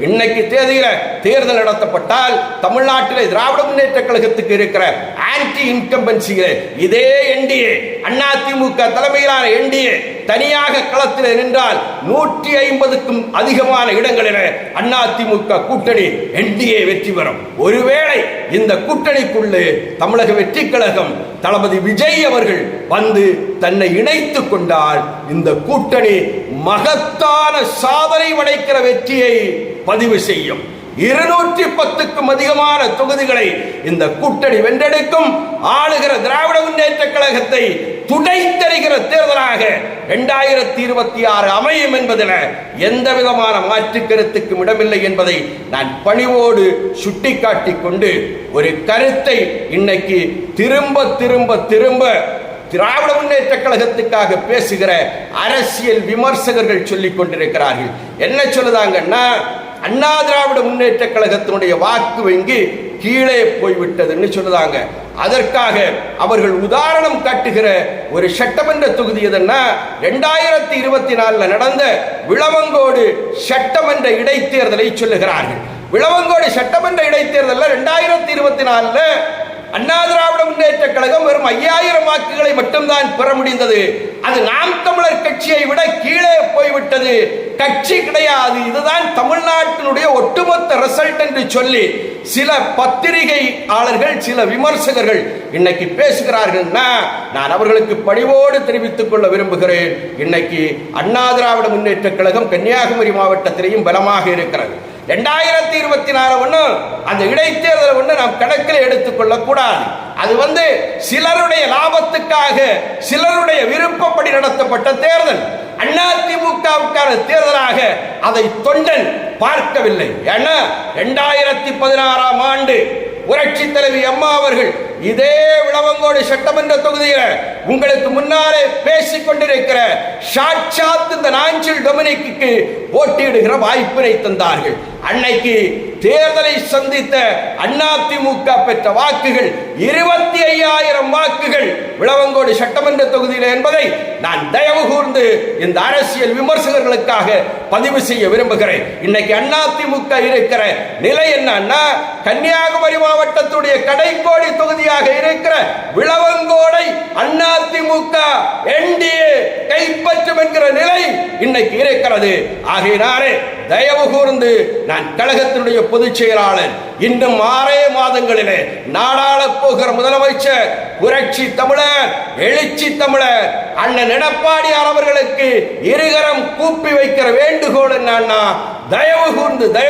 இன்னைக்கு தேதியில தேர்தல் நடத்தப்பட்டால் தமிழ்நாட்டிலே திராவிட முன்னேற்ற கழகத்துக்கு இருக்கிற ஆன்டி இன்கம்பன்சிகளே இதே என்டிஏ அதிமுக தலைமையிலான என்டிஏ தனியாக களத்தில் நின்றால் நூற்றி ஐம்பதுக்கும் அதிகமான இடங்களில் அதிமுக கூட்டணி என்டிஏ வெற்றி பெறும். ஒருவேளை இந்த கூட்டணிக்குள்ளே தமிழக வெற்றி கழகம் தளபதி விஜய் அவர்கள் வந்து தன்னை இணைத்துக் கொண்டால் இந்த கூட்டணி மகத்தான சாதனை படைக்கிற வெற்றியை பதிவு செய்யும். இருநூற்றி பத்துக்கும் அதிகமான தொகுதிகளை இந்த கூட்டணி வென்றெடுக்கும். ஆளுகிற திராவிட முன்னேற்ற கழகத்தை துடைத்தறிகிற தேர்தலாக இரண்டாயிரத்தி இருபத்தி ஆறு அமையும் என்பதில் எந்த விதமான மாற்று கருத்துக்கும் இடமில்லை என்பதை நான் பணிவோடு சுட்டிக்காட்டி கொண்டு ஒரு கருத்தை இன்னைக்கு திரும்ப திரும்ப திரும்ப திராவிட முன்னேற்ற கழகத்துக்காக பேசுகிற அரசியல் விமர்சகர்கள் சொல்லிக் கொண்டிருக்கிறார்கள். என்ன சொல்லுதாங்கன்னா அண்ணா திராவிட முன்னேற்ற கழகத்தினுடைய வாக்கு வங்கி கீழே போய்விட்டதுன்னு சொல்லுதாங்க. அதற்காக அவர்கள் உதாரணம் காட்டுகிற ஒரு சட்டமன்ற தொகுதி எதுன்னா ரெண்டாயிரத்தி இருபத்தி நாலுல நடந்த விளவங்கோடு சட்டமன்ற இடைத்தேர்தலை சொல்லுகிறார்கள். விளவங்கோடு சட்டமன்ற இடைத்தேர்தலில் ரெண்டாயிரத்தி இருபத்தி நாலுல அண்ணா திராவிட முன்னேற்ற கழகம் வெறும் ஐயாயிரம் வாக்குகளை மட்டும்தான் பெற முடிந்தது. அது நாம் தமிழர் கட்சியை விட கீழே போய்விட்டது. கட்சி கிடையாது. இதுதான் தமிழ்நாட்டினுடைய ஒட்டுமொத்த ரிசல்ட் என்று சொல்லி சில பத்திரிகையாளர்கள் சில விமர்சகர்கள் இன்னைக்கு பேசுகிறார்கள்னா நான் அவர்களுக்கு பணிவோடு தெரிவித்துக் கொள்ள விரும்புகிறேன். இன்னைக்கு அண்ணா திராவிட முன்னேற்ற கழகம் கன்னியாகுமரி மாவட்டத்திலேயும் பலமாக இருக்கிறது. ரெண்டாயிரத்தி இருபத்தி நாலு ஒன்று அந்த இடைத்தேர்தல் ஒன்று நாம் கணக்கில் எடுத்துக்கொள்ள கூடாது. அது வந்து சிலருடைய லாபத்துக்காக சிலருடைய விருப்பப்படி நடத்தப்பட்ட தேர்தல். அதிமுகவுக்கான தேர்தலாக அதை தொண்டன் பார்க்கவில்லை. ஏன்னா ரெண்டாயிரத்தி பதினாறாம் ஆண்டு புரட்சி தலைவி அம்மா அவர்கள் இதே விளவங்கோடு சட்டமன்ற தொகுதியில் உங்களுக்கு முன்னாலே பேசிக் கொண்டிருக்கிற சாட்சாத் இந்த நாஞ்சில் டொமினிக்கு போட்டியிடுகிற வாய்ப்பினை தந்தார்கள். அன்னைக்கு தேர்தலை சந்தித்த அதிமுக பெற்ற வாக்குகள் இருபத்தி ஐயாயிரம் வாக்குகள் விளவங்கோடு சட்டமன்ற தொகுதியில் என்பதை நான் தயவு கூர்ந்து இந்த அரசியல் விமர்சகர்களுக்காக பதிவு செய்ய விரும்புகிறேன். இன்னைக்கு அதிமுக இருக்கிற நிலை என்னன்னா கன்னியாகுமரி மாவட்டத்துடைய கடைக்கோடி தொகுதியாக இருக்கிற விளவங்கோடை அதிமுக என்டிஏ கைப்பற்றும் என்கிற நிலை இன்னைக்கு இருக்கிறது. ஆகையினாலே தயவு கூர்ந்து நான் கழகத்தினுடைய பொதுச் செயலாளர். இன்னும் ஆறே மாதங்களிலே நாடாளப் போகிற முதலமைச்சர் புரட்சி தமிழர் எழுச்சி தமிழர் அண்ணன் எடப்பாடியார் அவர்களுக்கு இருகரம் கூப்பி வைக்கிற வேண்டுகோள் என்னன்னா தயவு கூர்ந்து தயவு